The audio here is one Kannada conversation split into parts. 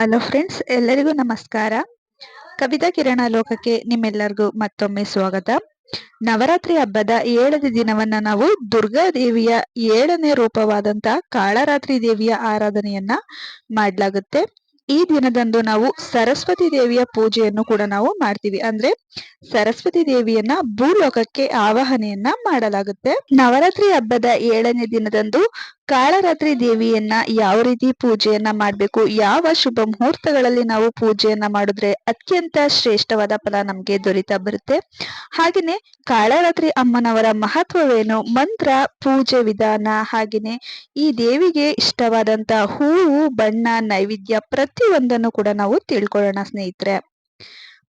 ಹಲೋ ಫ್ರೆಂಡ್ಸ್ ಎಲ್ಲರಿಗೂ ನಮಸ್ಕಾರ. ಕವಿತಾ ಕಿರಣ ಲೋಕಕ್ಕೆ ನಿಮ್ಮೆಲ್ಲರಿಗೂ ಮತ್ತೊಮ್ಮೆ ಸ್ವಾಗತ. ನವರಾತ್ರಿ ಹಬ್ಬದ ಏಳನೇ ದಿನವನ್ನ ನಾವು ದುರ್ಗಾ ದೇವಿಯ ಏಳನೇ ರೂಪವಾದಂತಹ ಕಾಳರಾತ್ರಿ ದೇವಿಯ ಆರಾಧನೆಯನ್ನ ಮಾಡಲಾಗುತ್ತೆ. ಈ ದಿನದಂದು ನಾವು ಸರಸ್ವತಿ ದೇವಿಯ ಪೂಜೆಯನ್ನು ಕೂಡ ನಾವು ಮಾಡ್ತೀವಿ. ಅಂದ್ರೆ ಸರಸ್ವತಿ ದೇವಿಯನ್ನ ಭೂಲೋಕಕ್ಕೆ ಆವಾಹನೆಯನ್ನ ಮಾಡಲಾಗುತ್ತೆ. ನವರಾತ್ರಿ ಹಬ್ಬದ ಏಳನೇ ದಿನದಂದು ಕಾಳರಾತ್ರಿ ದೇವಿಯನ್ನ ಯಾವ ರೀತಿ ಪೂಜೆಯನ್ನ ಮಾಡಬೇಕು, ಯಾವ ಶುಭ ಮುಹೂರ್ತಗಳಲ್ಲಿ ನಾವು ಪೂಜೆಯನ್ನ ಮಾಡಿದ್ರೆ ಅತ್ಯಂತ ಶ್ರೇಷ್ಠವಾದ ಫಲ ನಮ್ಗೆ ದೊರೀತಾ ಬರುತ್ತೆ. ಹಾಗೆಯೇ ಕಾಳರಾತ್ರಿ ಅಮ್ಮನವರ ಮಹತ್ವವೇನು, ಮಂತ್ರ, ಪೂಜೆ ವಿಧಾನ ಹಾಗೆಯೇ ಈ ದೇವಿಗೆ ಇಷ್ಟವಾದಂತ ಹೂವು, ಬಣ್ಣ, ನೈವೇದ್ಯ ಪ್ರತಿಯೊಂದನ್ನು ಕೂಡ ನಾವು ತಿಳ್ಕೊಳ್ಳೋಣ ಸ್ನೇಹಿತರೆ.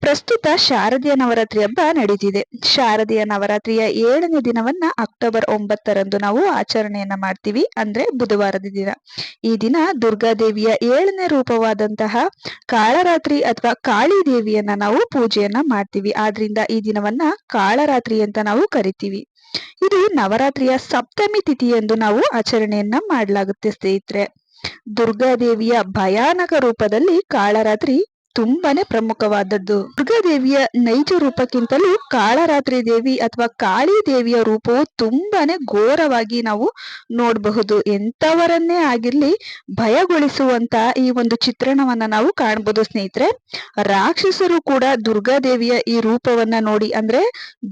ಪ್ರಸ್ತುತ ಶಾರದೀಯ ನವರಾತ್ರಿ ಹಬ್ಬ ನಡೀತಿದೆ ಶಾರದೀಯ ನವರಾತ್ರಿಯ ಏಳನೇ ದಿನವನ್ನ ಅಕ್ಟೋಬರ್ ಒಂಬತ್ತರಂದು ನಾವು ಆಚರಣೆಯನ್ನ ಮಾಡ್ತೀವಿ ಅಂದ್ರೆ ಬುಧವಾರದ ದಿನ. ಈ ದಿನ ದುರ್ಗಾದೇವಿಯ ಏಳನೇ ರೂಪವಾದಂತಹ ಕಾಳರಾತ್ರಿ ಅಥವಾ ಕಾಳಿ ದೇವಿಯನ್ನ ನಾವು ಪೂಜೆಯನ್ನ ಮಾಡ್ತೀವಿ. ಆದ್ರಿಂದ ಈ ದಿನವನ್ನ ಕಾಳರಾತ್ರಿ ಅಂತ ನಾವು ಕರಿತೀವಿ. ಇದು ನವರಾತ್ರಿಯ ಸಪ್ತಮಿ ಎಂದು ನಾವು ಆಚರಣೆಯನ್ನ ಮಾಡಲಾಗುತ್ತೆ ಸ್ನೇಹಿತರೆ. ದುರ್ಗಾದೇವಿಯ ಭಯಾನಕ ರೂಪದಲ್ಲಿ ಕಾಳರಾತ್ರಿ ತುಂಬಾನೇ ಪ್ರಮುಖವಾದದ್ದು. ದುರ್ಗಾದೇವಿಯ ನೈಜ ರೂಪಕ್ಕಿಂತಲೂ ಕಾಳರಾತ್ರಿ ದೇವಿ ಅಥವಾ ಕಾಳಿ ದೇವಿಯ ರೂಪವು ತುಂಬಾನೇ ಘೋರವಾಗಿ ನಾವು ನೋಡಬಹುದು. ಎಂತವರನ್ನೇ ಆಗಿರ್ಲಿ ಭಯಗೊಳಿಸುವಂತ ಈ ಒಂದು ಚಿತ್ರಣವನ್ನ ನಾವು ಕಾಣಬಹುದು ಸ್ನೇಹಿತರೆ. ರಾಕ್ಷಸರು ಕೂಡ ದುರ್ಗಾದೇವಿಯ ಈ ರೂಪವನ್ನ ನೋಡಿ ಅಂದ್ರೆ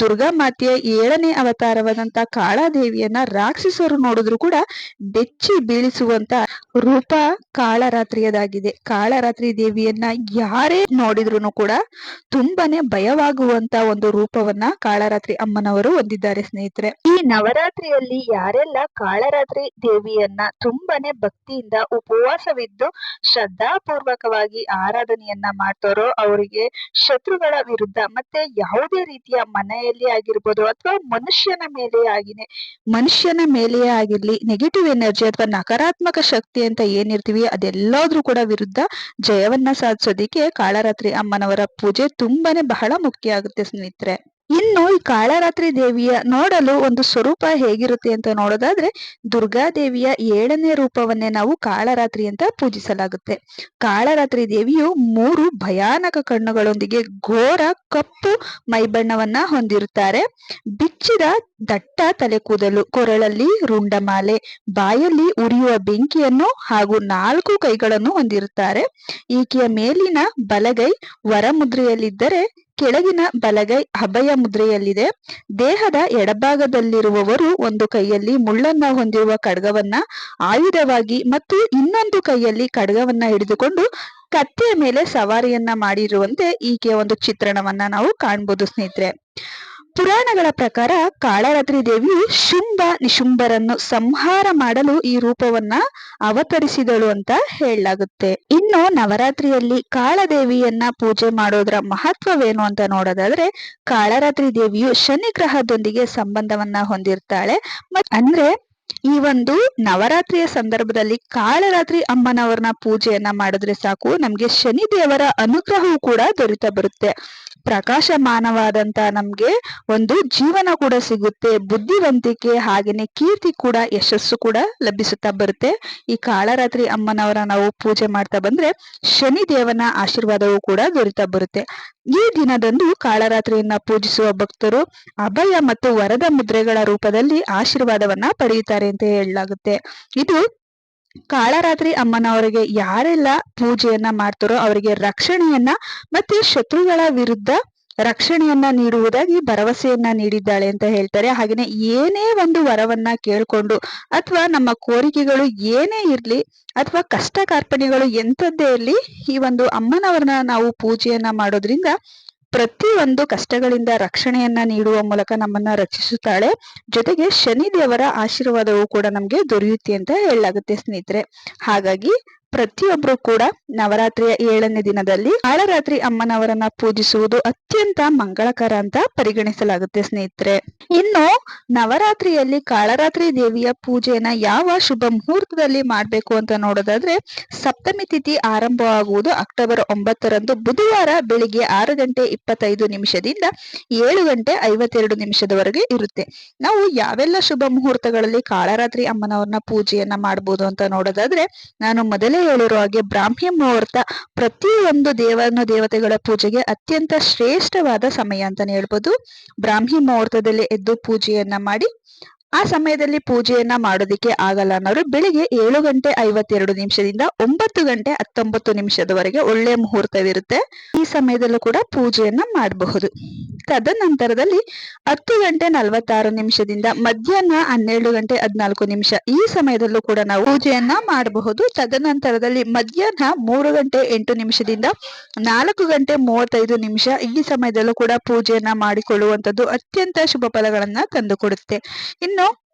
ದುರ್ಗಾ ಮಾತೆಯ ಏಳನೇ ಅವತಾರವಾದಂತ ಕಾಳಾದೇವಿಯನ್ನ ರಾಕ್ಷಸರು ನೋಡಿದ್ರು ಕೂಡ ಬೆಚ್ಚಿ ಬೀಳಿಸುವಂತ ರೂಪ ಕಾಳರಾತ್ರಿಯದಾಗಿದೆ. ಕಾಳರಾತ್ರಿ ದೇವಿಯನ್ನ ಯಾರೇ ನೋಡಿದ್ರು ಕೂಡ ತುಂಬಾನೇ ಭಯವಾಗುವಂತ ಒಂದು ರೂಪವನ್ನ ಕಾಳರಾತ್ರಿ ಅಮ್ಮನವರು ಹೊಂದಿದ್ದಾರೆ ಸ್ನೇಹಿತರೆ. ಈ ನವರಾತ್ರಿಯಲ್ಲಿ ಯಾರೆಲ್ಲ ಕಾಳರಾತ್ರಿ ದೇವಿಯನ್ನ ತುಂಬಾನೇ ಭಕ್ತಿಯಿಂದ ಉಪವಾಸವಿದ್ದು ಶ್ರದ್ಧಾಪೂರ್ವಕವಾಗಿ ಆರಾಧನೆಯನ್ನ ಮಾಡ್ತಾರೋ ಅವರಿಗೆ ಶತ್ರುಗಳ ವಿರುದ್ಧ ಮತ್ತೆ ಯಾವುದೇ ರೀತಿಯ ಮನೆಯಲ್ಲಿ ಆಗಿರ್ಬೋದು ಅಥವಾ ಮನುಷ್ಯನ ಮೇಲೆ ಆಗಿನೇ, ಮನುಷ್ಯನ ಮೇಲೆಯೇ ಆಗಿರ್ಲಿ ನೆಗೆಟಿವ್ ಎನರ್ಜಿ ಅಥವಾ ನಕಾರಾತ್ಮಕ ಶಕ್ತಿ ಅಂತ ಏನಿರ್ತೀವಿ ಅದೆಲ್ಲದ್ರೂ ಕೂಡ ವಿರುದ್ಧ ಜಯವನ್ನ ಸಾಧಿಸೋದಿಕ್ಕೆ ಕಾಳರಾತ್ರಿ ಅಮ್ಮನವರ ಪೂಜೆ ತುಂಬಾನೇ ಬಹಳ ಮುಖ್ಯ ಆಗುತ್ತೆ ಸ್ನೇಹಿತರೆ. ಇನ್ನು ಈ ಕಾಳರಾತ್ರಿ ದೇವಿಯ ನೋಡಲು ಒಂದು ಸ್ವರೂಪ ಹೇಗಿರುತ್ತೆ ಅಂತ ನೋಡೋದಾದ್ರೆ ದುರ್ಗಾದೇವಿಯ ಏಳನೇ ರೂಪವನ್ನೇ ನಾವು ಕಾಳರಾತ್ರಿ ಅಂತ ಪೂಜಿಸಲಾಗುತ್ತೆ. ಕಾಳರಾತ್ರಿ ದೇವಿಯು ಮೂರು ಭಯಾನಕ ಕಣ್ಣುಗಳೊಂದಿಗೆ ಘೋರ ಕಪ್ಪು ಮೈಬಣ್ಣವನ್ನ ಹೊಂದಿರುತ್ತಾರೆ. ಬಿಚ್ಚಿದ ದಟ್ಟ ತಲೆ ಕೂದಲು, ಕೊರಳಲ್ಲಿ ರುಂಡಮಾಲೆ ಬಾಯಲ್ಲಿ ಉರಿಯುವ ಬೆಂಕಿಯನ್ನು ಹಾಗೂ ನಾಲ್ಕು ಕೈಗಳನ್ನು ಹೊಂದಿರುತ್ತಾರೆ. ಈಕೆಯ ಮೇಲಿನ ಬಲಗೈ ವರಮುದ್ರೆಯಲ್ಲಿದ್ದರೆ ಕೆಳಗಿನ ಬಲಗೈ ಅಭಯ ಮುದ್ರೆಯಲ್ಲಿದೆ. ದೇಹದ ಎಡಭಾಗದಲ್ಲಿರುವವರು ಒಂದು ಕೈಯಲ್ಲಿ ಮುಳ್ಳನ್ನ ಹೊಂದಿರುವ ಖಡ್ಗವನ್ನ ಆಯುಧವಾಗಿ ಮತ್ತು ಇನ್ನೊಂದು ಕೈಯಲ್ಲಿ ಖಡ್ಗವನ್ನ ಹಿಡಿದುಕೊಂಡು ಕತ್ತೆಯ ಮೇಲೆ ಸವಾರಿಯನ್ನ ಮಾಡಿರುವಂತೆ ಈಕೆಯ ಒಂದು ಚಿತ್ರಣವನ್ನ ನಾವು ಕಾಣ್ಬೋದು ಸ್ನೇಹಿತರೆ. ಪುರಾಣಗಳ ಪ್ರಕಾರ ಕಾಳರಾತ್ರಿ ದೇವಿಯು ಶುಂಭ ನಿಶುಂಭರನ್ನು ಸಂಹಾರ ಮಾಡಲು ಈ ರೂಪವನ್ನ ಅವತರಿಸಿದಳು ಅಂತ ಹೇಳಲಾಗುತ್ತೆ. ಇನ್ನು ನವರಾತ್ರಿಯಲ್ಲಿ ಕಾಳದೇವಿಯನ್ನ ಪೂಜೆ ಮಾಡೋದ್ರ ಮಹತ್ವವೇನು ಅಂತ ನೋಡೋದಾದ್ರೆ, ಕಾಳರಾತ್ರಿ ದೇವಿಯು ಶನಿ ಗ್ರಹದೊಂದಿಗೆ ಸಂಬಂಧವನ್ನ ಹೊಂದಿರ್ತಾಳೆ. ಅಂದ್ರೆ ಈ ಒಂದು ನವರಾತ್ರಿಯ ಸಂದರ್ಭದಲ್ಲಿ ಕಾಳರಾತ್ರಿ ಅಮ್ಮನವ್ರನ್ನ ಪೂಜೆಯನ್ನ ಮಾಡಿದ್ರೆ ಸಾಕು. ನಮ್ಗೆ ಶನಿ ದೇವರ ಅನುಗ್ರಹವೂ ಕೂಡ ದೊರೀತಾ ಬರುತ್ತೆ. ಪ್ರಕಾಶಮಾನವಾದಂತ ನಮ್ಗೆ ಒಂದು ಜೀವನ ಕೂಡ ಸಿಗುತ್ತೆ. ಬುದ್ಧಿವಂತಿಕೆ ಹಾಗೇನೆ ಕೀರ್ತಿ ಕೂಡ, ಯಶಸ್ಸು ಕೂಡ ಲಭಿಸುತ್ತಾ ಬರುತ್ತೆ. ಈ ಕಾಳರಾತ್ರಿ ಅಮ್ಮನವರ ನಾವು ಪೂಜೆ ಮಾಡ್ತಾ ಬಂದ್ರೆ ಶನಿ ದೇವನ ಆಶೀರ್ವಾದವೂ ಕೂಡ ದೊರೀತಾ ಬರುತ್ತೆ. ಈ ದಿನದಂದು ಕಾಳರಾತ್ರಿಯನ್ನ ಪೂಜಿಸುವ ಭಕ್ತರು ಅಭಯ ಮತ್ತು ವರದ ಮುದ್ರೆಗಳ ರೂಪದಲ್ಲಿ ಆಶೀರ್ವಾದವನ್ನ ಪಡೆಯುತ್ತಾರೆ ಅಂತ ಹೇಳಲಾಗುತ್ತೆ. ಇದು ಕಾಳರಾತ್ರಿ ಅಮ್ಮನವರಿಗೆ ಯಾರೆಲ್ಲ ಪೂಜೆಯನ್ನ ಮಾಡ್ತಾರೋ ಅವರಿಗೆ ರಕ್ಷಣೆಯನ್ನ ಮತ್ತೆ ಶತ್ರುಗಳ ವಿರುದ್ಧ ರಕ್ಷಣೆಯನ್ನ ನೀಡುವುದಾಗಿ ಭರವಸೆಯನ್ನ ನೀಡಿದ್ದಾಳೆ ಅಂತ ಹೇಳ್ತಾರೆ. ಹಾಗೇನೆ ಏನೇ ಒಂದು ವರವನ್ನ ಕೇಳ್ಕೊಂಡು ಅಥವಾ ನಮ್ಮ ಕೋರಿಕೆಗಳು ಏನೇ ಇರ್ಲಿ ಅಥವಾ ಕಷ್ಟ ಕಾರ್ಪಣ್ಯಗಳು ಎಂಥದ್ದೇ ಇರ್ಲಿ ಈ ಒಂದು ಅಮ್ಮನವರನ್ನ ನಾವು ಪೂಜೆಯನ್ನ ಮಾಡೋದ್ರಿಂದ ಪ್ರತಿಯೊಂದು ಕಷ್ಟಗಳಿಂದ ರಕ್ಷಣೆಯನ್ನ ನೀಡುವ ಮೂಲಕ ನಮ್ಮನ್ನ ರಕ್ಷಿಸುತ್ತಾಳೆ. ಜೊತೆಗೆ ಶನಿ ದೇವರ ಆಶೀರ್ವಾದವು ಕೂಡ ನಮ್ಗೆ ದೊರೆಯುತ್ತೆ ಅಂತ ಹೇಳಲಾಗುತ್ತೆ ಸ್ನೇಹಿತರೆ. ಹಾಗಾಗಿ ಪ್ರತಿಯೊಬ್ರು ಕೂಡ ನವರಾತ್ರಿಯ ಏಳನೇ ದಿನದಲ್ಲಿ ಕಾಳರಾತ್ರಿ ಅಮ್ಮನವರನ್ನ ಪೂಜಿಸುವುದು ಅತ್ಯಂತ ಮಂಗಳಕರ ಅಂತ ಪರಿಗಣಿಸಲಾಗುತ್ತೆ ಸ್ನೇಹಿತರೆ. ಇನ್ನು ನವರಾತ್ರಿಯಲ್ಲಿ ಕಾಳರಾತ್ರಿ ದೇವಿಯ ಪೂಜೆಯನ್ನ ಯಾವ ಶುಭ ಮುಹೂರ್ತದಲ್ಲಿ ಮಾಡಬೇಕು ಅಂತ ನೋಡೋದಾದ್ರೆ ಸಪ್ತಮಿ ತಿಥಿ ಆರಂಭವಾಗುವುದು ಅಕ್ಟೋಬರ್ ಒಂಬತ್ತರಂದು ಬುಧವಾರ ಬೆಳಿಗ್ಗೆ ಆರು ಗಂಟೆ ಇಪ್ಪತ್ತೈದು ನಿಮಿಷದಿಂದ ಏಳು ಗಂಟೆ ಐವತ್ತೆರಡು ನಿಮಿಷದವರೆಗೆ ಇರುತ್ತೆ. ನಾವು ಯಾವೆಲ್ಲ ಶುಭ ಮುಹೂರ್ತಗಳಲ್ಲಿ ಕಾಳರಾತ್ರಿ ಅಮ್ಮನವರನ್ನ ಪೂಜೆಯನ್ನ ಮಾಡಬಹುದು ಅಂತ ನೋಡೋದಾದ್ರೆ ನಾನು ಮೊದಲೇ ಮೊದಲೇ ಹೇಳಿರೋ ಹಾಗೆ ಬ್ರಾಹ್ಮಿ ಮುಹೂರ್ತ ಪ್ರತಿಯೊಂದು ದೇವನ ದೇವತೆಗಳ ಪೂಜೆಗೆ ಅತ್ಯಂತ ಶ್ರೇಷ್ಠವಾದ ಸಮಯ ಅಂತಾನೆ ಹೇಳ್ಬೋದು. ಬ್ರಾಹ್ಮಿ ಮುಹೂರ್ತದಲ್ಲಿ ಎದ್ದು ಪೂಜೆಯನ್ನ ಮಾಡಿ, ಆ ಸಮಯದಲ್ಲಿ ಪೂಜೆಯನ್ನ ಮಾಡೋದಿಕ್ಕೆ ಆಗಲ್ಲ ಅನ್ನೋರು ಬೆಳಿಗ್ಗೆ ಏಳು ಗಂಟೆ ಐವತ್ತೆರಡು ನಿಮಿಷದಿಂದ ಒಂಬತ್ತು ಗಂಟೆ ಹತ್ತೊಂಬತ್ತು ನಿಮಿಷದವರೆಗೆ ಒಳ್ಳೆಯ ಮುಹೂರ್ತವಿರುತ್ತೆ. ಈ ಸಮಯದಲ್ಲೂ ಕೂಡ ಪೂಜೆಯನ್ನ ಮಾಡಬಹುದು. ತದನಂತರದಲ್ಲಿ ಹತ್ತು ಗಂಟೆ ನಲವತ್ತಾರು ನಿಮಿಷದಿಂದ ಮಧ್ಯಾಹ್ನ ಹನ್ನೆರಡು ಗಂಟೆ ಹದಿನಾಲ್ಕು ನಿಮಿಷ. ಈ ಸಮಯದಲ್ಲೂ ಕೂಡ ನಾವು ಪೂಜೆಯನ್ನ ಮಾಡಬಹುದು. ತದನಂತರದಲ್ಲಿ ಮಧ್ಯಾಹ್ನ ಮೂರು ಗಂಟೆ ಎಂಟು ನಿಮಿಷದಿಂದ ನಾಲ್ಕು ಗಂಟೆ ಮೂವತ್ತೈದು ನಿಮಿಷ ಈ ಸಮಯದಲ್ಲೂ ಕೂಡ ಪೂಜೆಯನ್ನ ಮಾಡಿಕೊಳ್ಳುವಂಥದ್ದು ಅತ್ಯಂತ ಶುಭ ಫಲಗಳನ್ನ ತಂದುಕೊಡುತ್ತೆ. ಇನ್ನು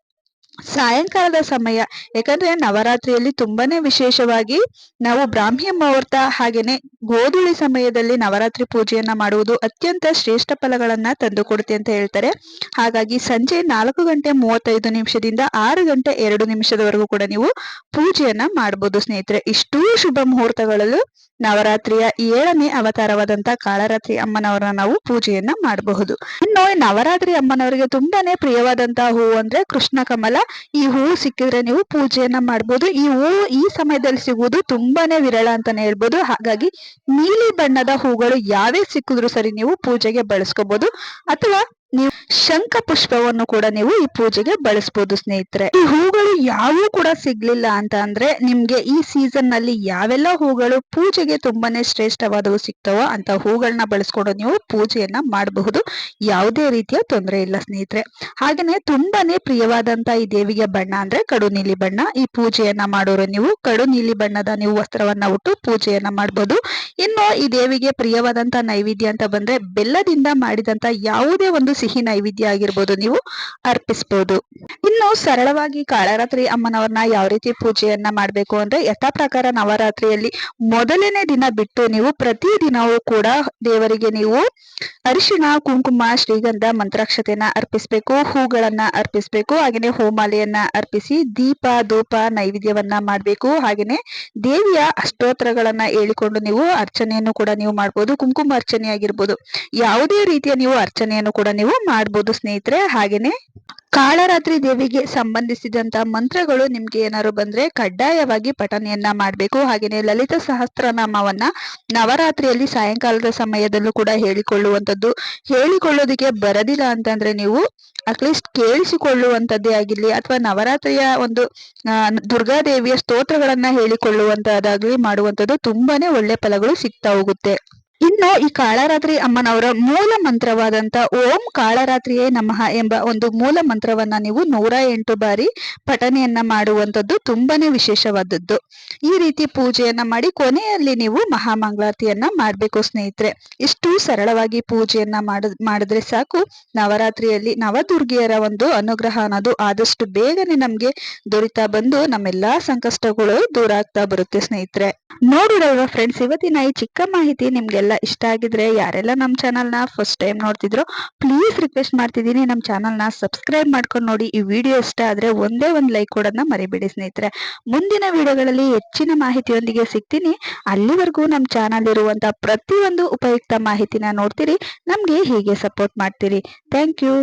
ಸಾಯಂಕಾಲದ ಸಮಯ, ಯಾಕಂದ್ರೆ ನವರಾತ್ರಿಯಲ್ಲಿ ತುಂಬಾನೇ ವಿಶೇಷವಾಗಿ ನಾವು ಬ್ರಾಹ್ಮಿ ಮುಹೂರ್ತ ಹಾಗೇನೆ ಗೋಧುಳಿ ಸಮಯದಲ್ಲಿ ನವರಾತ್ರಿ ಪೂಜೆಯನ್ನ ಮಾಡುವುದು ಅತ್ಯಂತ ಶ್ರೇಷ್ಠ ಫಲಗಳನ್ನ ತಂದುಕೊಡುತ್ತೆ ಅಂತ ಹೇಳ್ತಾರೆ. ಹಾಗಾಗಿ ಸಂಜೆ ನಾಲ್ಕು ಗಂಟೆ ಮೂವತ್ತೈದು ನಿಮಿಷದಿಂದ ಆರು ಗಂಟೆ ಎರಡು ನಿಮಿಷದವರೆಗೂ ಕೂಡ ನೀವು ಪೂಜೆಯನ್ನ ಮಾಡಬಹುದು ಸ್ನೇಹಿತರೆ. ಇಷ್ಟೂ ಶುಭ ಮುಹೂರ್ತಗಳಲ್ಲೂ ನವರಾತ್ರಿಯ ಏಳನೇ ಅವತಾರವಾದಂತ ಕಾಳರಾತ್ರಿ ಅಮ್ಮನವರನ್ನ ನಾವು ಪೂಜೆಯನ್ನ ಮಾಡಬಹುದು. ಇನ್ನು ನವರಾತ್ರಿ ಅಮ್ಮನವರಿಗೆ ತುಂಬಾನೇ ಪ್ರಿಯವಾದಂತಹ ಹೂವು ಅಂದ್ರೆ ಕೃಷ್ಣ ಕಮಲ. ಈ ಹೂವು ಸಿಕ್ಕಿದ್ರೆ ನೀವು ಪೂಜೆಯನ್ನ ಮಾಡಬಹುದು ಈ ಹೂವು ಈ ಸಮಯದಲ್ಲಿ ಸಿಗುವುದು ತುಂಬಾನೇ ವಿರಳ ಅಂತಾನೆ ಹೇಳ್ಬೋದು. ಹಾಗಾಗಿ ನೀಲಿ ಬಣ್ಣದ ಹೂಗಳು ಯಾವೇ ಸಿಕ್ಕಿದ್ರು ಸರಿ ನೀವು ಪೂಜೆಗೆ ಬಳಸ್ಕೋಬಹುದು ಅಥವಾ ನೀವು ಶಂಖ ಪುಷ್ಪವನ್ನು ಕೂಡ ನೀವು ಈ ಪೂಜೆಗೆ ಬಳಸಬಹುದು ಸ್ನೇಹಿತರೆ. ಈ ಹೂಗಳು ಯಾವೂ ಕೂಡ ಸಿಗ್ಲಿಲ್ಲ ಅಂತ ಅಂದ್ರೆ ನಿಮ್ಗೆ ಈ ಸೀಸನ್ನಲ್ಲಿ ಯಾವೆಲ್ಲ ಹೂಗಳು ಪೂಜೆಗೆ ತುಂಬಾನೇ ಶ್ರೇಷ್ಠವಾದವು ಸಿಗ್ತವೋ ಅಂತ ಹೂಗಳನ್ನ ಬಳಸ್ಕೊಂಡು ನೀವು ಪೂಜೆಯನ್ನ ಮಾಡಬಹುದು. ಯಾವುದೇ ರೀತಿಯ ತೊಂದರೆ ಇಲ್ಲ, ಸ್ನೇಹಿತರೆ. ಹಾಗೇನೆ ತುಂಬಾನೇ ಪ್ರಿಯವಾದಂತ ಈ ದೇವಿಗೆ ಬಣ್ಣ ಅಂದ್ರೆ ಕಡು ನೀಲಿ ಬಣ್ಣ. ಈ ಪೂಜೆಯನ್ನ ಮಾಡೋರು ನೀವು ಕಡು ನೀಲಿ ಬಣ್ಣದ ನೀವು ವಸ್ತ್ರವನ್ನ ಉಟ್ಟು ಪೂಜೆಯನ್ನ ಮಾಡಬಹುದು ಇನ್ನು ಈ ದೇವಿಗೆ ಪ್ರಿಯವಾದಂತ ನೈವೇದ್ಯ ಅಂತ ಬಂದ್ರೆ ಬೆಲ್ಲದಿಂದ ಮಾಡಿದಂತ ಯಾವುದೇ ಒಂದು ಸಿಹಿ ನೈವೇದ್ಯ ಆಗಿರ್ಬೋದು ನೀವು ಅರ್ಪಿಸಬಹುದು ಇನ್ನು ಸರಳವಾಗಿ ಕಾಳರಾತ್ರಿ ಅಮ್ಮನವ್ರನ್ನ ಯಾವ ರೀತಿ ಪೂಜೆಯನ್ನ ಮಾಡ್ಬೇಕು ಅಂದ್ರೆ ಯಥಾ ಪ್ರಕಾರ ನವರಾತ್ರಿಯಲ್ಲಿ ಮೊದಲನೇ ದಿನ ಬಿಟ್ಟು ನೀವು ಪ್ರತಿ ದಿನವೂ ಕೂಡ ದೇವರಿಗೆ ನೀವು ಅರಿಶಿಣ, ಕುಂಕುಮ, ಶ್ರೀಗಂಧ, ಮಂತ್ರಾಕ್ಷತೆಯನ್ನ ಅರ್ಪಿಸ್ಬೇಕು, ಹೂಗಳನ್ನ ಅರ್ಪಿಸ್ಬೇಕು ಹಾಗೆಯೇ ಹೋಮಾಲೆಯನ್ನ ಅರ್ಪಿಸಿ ದೀಪ, ಧೂಪ, ನೈವೇದ್ಯವನ್ನ ಮಾಡ್ಬೇಕು. ಹಾಗೆಯೇ ದೇವಿಯ ಅಷ್ಟೋತ್ತರಗಳನ್ನ ಹೇಳಿಕೊಂಡು ನೀವು ಅರ್ಚನೆಯನ್ನು ಕೂಡ ನೀವು ಮಾಡ್ಬೋದು. ಕುಂಕುಮ ಅರ್ಚನೆ ಆಗಿರ್ಬೋದು ಯಾವುದೇ ರೀತಿಯ ನೀವು ಅರ್ಚನೆಯನ್ನು ಕೂಡ ಮಾಡ್ಬೋದು ಸ್ನೇಹಿತರೆ. ಹಾಗೇನೆ ಕಾಳರಾತ್ರಿ ದೇವಿಗೆ ಸಂಬಂಧಿಸಿದಂತ ಮಂತ್ರಗಳು ನಿಮ್ಗೆ ಏನಾದ್ರು ಬಂದ್ರೆ ಕಡ್ಡಾಯವಾಗಿ ಪಠನೆಯನ್ನ ಮಾಡಬೇಕು. ಹಾಗೇನೆ ಲಲಿತ ಸಹಸ್ರನಾಮವನ್ನ ನವರಾತ್ರಿಯಲ್ಲಿ ಸಾಯಂಕಾಲದ ಸಮಯದಲ್ಲೂ ಕೂಡ ಹೇಳಿಕೊಳ್ಳುವಂಥದ್ದು ಹೇಳಿಕೊಳ್ಳೋದಿಕ್ಕೆ ಬರದಿಲ್ಲ ಅಂತಂದ್ರೆ ನೀವು ಅಟ್ಲೀಸ್ಟ್ ಕೇಳಿಸಿಕೊಳ್ಳುವಂಥದ್ದೇ ಆಗಿರ್ಲಿ ಅಥವಾ ನವರಾತ್ರಿಯ ಒಂದು ದುರ್ಗಾದೇವಿಯ ಸ್ತೋತ್ರಗಳನ್ನ ಹೇಳಿಕೊಳ್ಳುವಂತಹದ್ದಾಗ್ಲಿ ಮಾಡುವಂತದ್ದು ತುಂಬಾನೇ ಒಳ್ಳೆ ಫಲಗಳು ಸಿಗ್ತಾ ಹೋಗುತ್ತೆ. ಇನ್ನು ಈ ಕಾಳರಾತ್ರಿ ಅಮ್ಮನವರ ಮೂಲ ಮಂತ್ರವಾದಂತ ಓಂ ಕಾಳರಾತ್ರಿಯೇ ನಮಃ ಎಂಬ ಒಂದು ಮೂಲ ಮಂತ್ರವನ್ನ ನೀವು ನೂರ ಎಂಟು ಬಾರಿ ಪಠನೆಯನ್ನ ಮಾಡುವಂತದ್ದು ತುಂಬಾನೇ ವಿಶೇಷವಾದದ್ದು. ಈ ರೀತಿ ಪೂಜೆಯನ್ನ ಮಾಡಿ ಕೊನೆಯಲ್ಲಿ ನೀವು ಮಹಾಮಂಗಳಾರತಿಯನ್ನ ಮಾಡ್ಬೇಕು ಸ್ನೇಹಿತರೆ. ಇಷ್ಟು ಸರಳವಾಗಿ ಪೂಜೆಯನ್ನ ಮಾಡ, ಮಾಡಿದ್ರೆ ಸಾಕು. ನವರಾತ್ರಿಯಲ್ಲಿ ನವದುರ್ಗಿಯರ ಒಂದು ಅನುಗ್ರಹ ಅನ್ನೋದು ಆದಷ್ಟು ಬೇಗನೆ ನಮ್ಗೆ ದೊರಿತಾ ಬಂದು ನಮ್ಮೆಲ್ಲಾ ಸಂಕಷ್ಟಗಳು ದೂರ ಆಗ್ತಾ ಬರುತ್ತೆ ಸ್ನೇಹಿತರೆ. ನೋಡಿರಲ್ವಾ ಫ್ರೆಂಡ್ಸ್ ಇವತ್ತಿನ ಈ ಚಿಕ್ಕ ಮಾಹಿತಿ ನಿಮ್ಗೆಲ್ಲ ಇಷ್ಟ ಆಗಿದ್ರೆ ಯಾರೆಲ್ಲ ನಮ್ಮ ಚಾನಲ್ನ ಫಸ್ಟ್ ಟೈಮ್ ನೋಡ್ತಿದ್ರು ಪ್ಲೀಸ್ ರಿಕ್ವೆಸ್ಟ್ ಮಾಡ್ತಿದ್ದೀನಿ. ನಮ್ಮ ಚಾನಲ್ನ ಸಬ್ಸ್ಕ್ರೈಬ್ ಮಾಡ್ಕೊಂಡು ನೋಡಿ. ಈ ವಿಡಿಯೋ ಇಷ್ಟ ಆದ್ರೆ ಒಂದೇ ಒಂದು ಲೈಕ್ ಕೊಡೋದನ್ನ ಮರಿಬೇಡಿ, ಸ್ನೇಹಿತರೆ. ಮುಂದಿನ ವಿಡಿಯೋಗಳಲ್ಲಿ ಹೆಚ್ಚಿನ ಮಾಹಿತಿಯೊಂದಿಗೆ ಸಿಗ್ತೀನಿ. ಅಲ್ಲಿವರೆಗೂ ನಮ್ಮ ಚಾನಲ್ ಇರುವಂತ ಪ್ರತಿಯೊಂದು ಉಪಯುಕ್ತ ಮಾಹಿತಿನ ನೋಡ್ತೀರಿ. ನಮ್ಗೆ ಹೀಗೆ ಸಪೋರ್ಟ್ ಮಾಡ್ತೀರಿ. Thank you